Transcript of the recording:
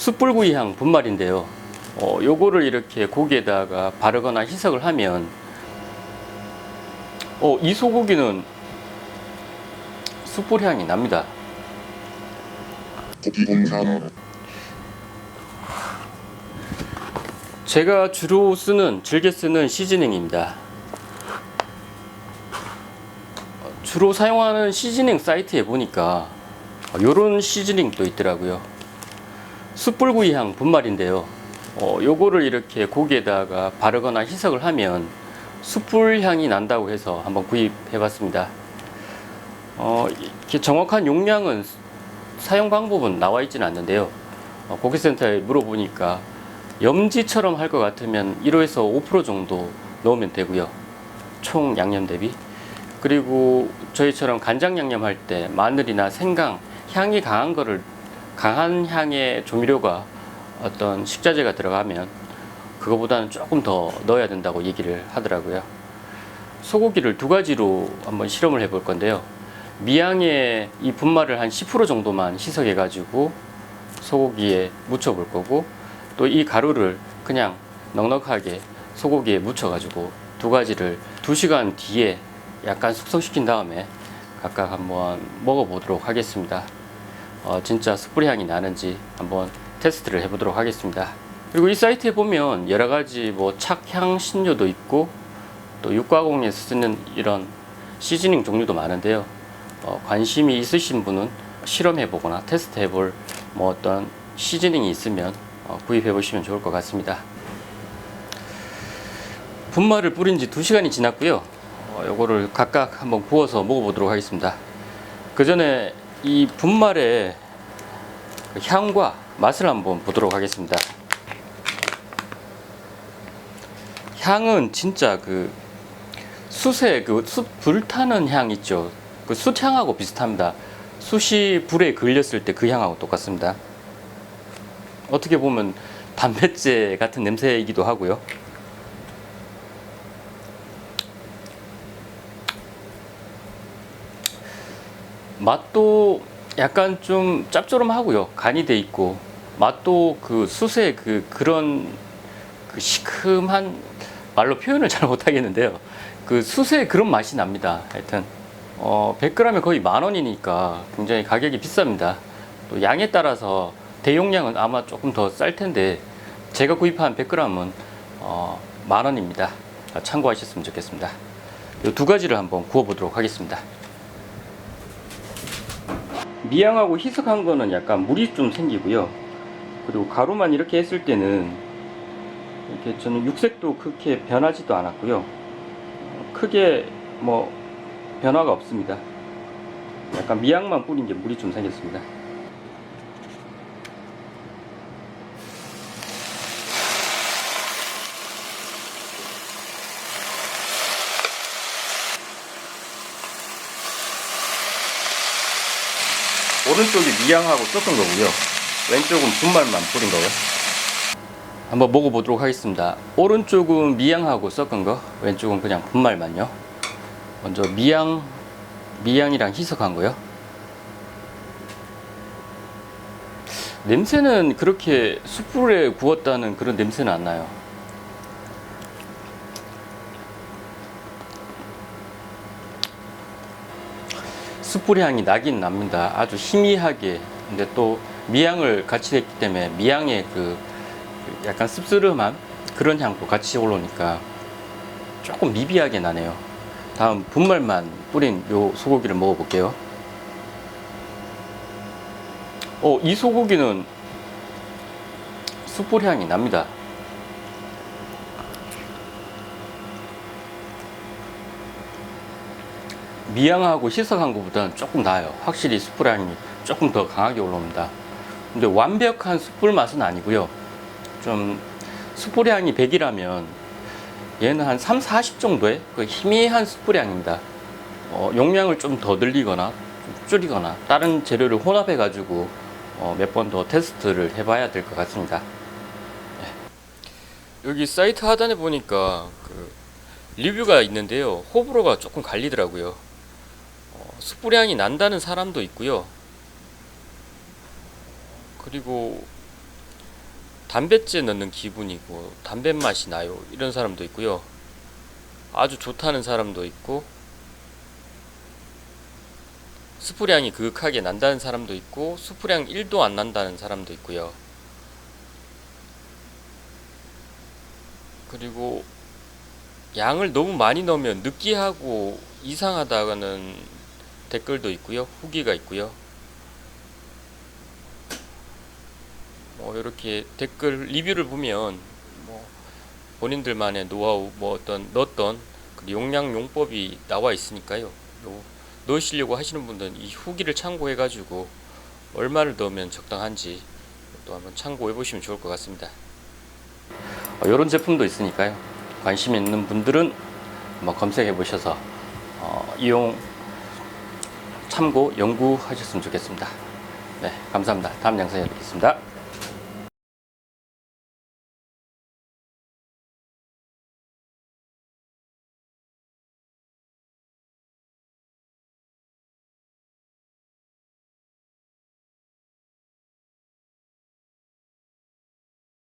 숯불구이 향 분말인데요. 어, 요거를 이렇게 고기에다가 바르거나 희석을 하면 어, 이 소고기는 숯불 향이 납니다. 제가 주로 쓰는 즐겨 쓰는 시즈닝입니다. 어, 주로 사용하는 시즈닝 사이트에 보니까 이런 시즈닝도 있더라고요. 숯불구이 향 분말인데요. 어, 요거를 이렇게 고기에다가 바르거나 희석을 하면 숯불 향이 난다고 해서 한번 구입해 봤습니다. 어, 이렇게 정확한 용량은 사용 방법은 나와 있지는 않는데요. 어, 고객센터에 물어보니까 염지처럼 할 것 같으면 1호에서 5% 정도 넣으면 되고요. 총 양념 대비. 그리고 저희처럼 간장 양념 할 때 마늘이나 생강 향이 강한 거를 강한 향의 조미료가 어떤 식자재가 들어가면 그거보다는 조금 더 넣어야 된다고 얘기를 하더라고요. 소고기를 두 가지로 한번 실험을 해 볼 건데요. 미양의 이 분말을 한 10% 정도만 희석해 가지고 소고기에 묻혀 볼 거고 또 이 가루를 그냥 넉넉하게 소고기에 묻혀 가지고 두 가지를 2시간 뒤에 약간 숙성시킨 다음에 각각 한번 먹어 보도록 하겠습니다. 어, 진짜 숯불 향이 나는지 한번 테스트를 해보도록 하겠습니다. 그리고 이 사이트에 보면 여러 가지 뭐 착향 신료도 있고 또 육가공에서 쓰는 이런 시즈닝 종류도 많은데요. 어, 관심이 있으신 분은 실험해 보거나 테스트 해볼 뭐 어떤 시즈닝이 있으면 어, 구입해 보시면 좋을 것 같습니다. 분말을 뿌린 지 2시간이 지났고요. 어, 요거를 각각 한번 구워서 먹어보도록 하겠습니다. 그 전에 이 분말의 그 향과 맛을 한번 보도록 하겠습니다. 향은 진짜 그 숯에 그숯 불타는 향 있죠. 그 숯향하고 비슷합니다. 숯이 불에 걸렸을 때 그 향하고 똑같습니다. 어떻게 보면 담뱃재 같은 냄새이기도 하고요. 맛도 약간 좀 짭조름하고요. 간이 돼 있고 맛도 그 숯의 그 그런 그 시큼한 말로 표현을 잘 못하겠는데요. 그 숯의 그런 맛이 납니다. 하여튼 어, 100g에 거의 만 원이니까 굉장히 가격이 비쌉니다. 또 양에 따라서 대용량은 아마 조금 더 쌀 텐데 제가 구입한 100g은 어, 만 원입니다. 아, 참고하셨으면 좋겠습니다. 이 두 가지를 한번 구워보도록 하겠습니다. 미양하고 희석한 거는 약간 물이 좀 생기고요. 그리고 가루만 이렇게 했을 때는 이렇게 저는 육색도 그렇게 변하지도 않았고요. 어, 크게 뭐 변화가 없습니다. 약간 미양만 뿌린 게 물이 좀 생겼습니다. 오른쪽이 미양하고 섞은 거고요. 왼쪽은 분말만 뿌린 거고요. 한번 먹어보도록 하겠습니다. 오른쪽은 미양하고 섞은 거, 왼쪽은 그냥 분말만요. 먼저 미양, 미양이랑 희석한 거요. 냄새는 그렇게 숯불에 구웠다는 그런 냄새는 안 나요. 숯불 향이 나긴 납니다. 아주 희미하게. 근데 또 미향을 같이 했기 때문에 미향의 그 약간 씁쓸함한 그런 향도 같이 올라오니까 조금 미비하게 나네요. 다음 분말만 뿌린 요 소고기를 먹어볼게요. 어, 이 소고기는 숯불 향이 납니다. 미양하고 희석한 것보다는 조금 나아요. 확실히 숯불 향이 조금 더 강하게 올라옵니다. 근데 완벽한 숯불 맛은 아니고요. 좀 숯불 향이 100이라면 얘는 한 3, 40 정도의 그 희미한 숯불 향입니다. 어, 용량을 좀 더 늘리거나 좀 줄이거나 다른 재료를 혼합해 가지고 어, 몇 번 더 테스트를 해봐야 될 것 같습니다. 예. 여기 사이트 하단에 보니까 그 리뷰가 있는데요. 호불호가 조금 갈리더라고요. 어, 숯불 향이 난다는 사람도 있고요. 그리고 담뱃재 넣는 기분이고 담배 맛이 나요. 이런 사람도 있고요. 아주 좋다는 사람도 있고 스프량이 그윽하게 난다는 사람도 있고 스프량 1도 안 난다는 사람도 있고요. 그리고 양을 너무 많이 넣으면 느끼하고 이상하다는 댓글도 있고요 후기가 있고요 뭐 이렇게 댓글 리뷰를 보면 뭐 본인들만의 노하우 뭐 어떤 넣었던 그 용량 용법이 나와 있으니까요. 요 넣으시려고 하시는 분들은 이 후기를 참고해 가지고 얼마를 넣으면 적당한지 또 한번 참고해 보시면 좋을 것 같습니다. 이런 제품도 있으니까요. 관심 있는 분들은 한번 검색해 보셔서 어, 이용 참고 연구하셨으면 좋겠습니다. 네, 감사합니다. 다음 영상에 뵙겠습니다.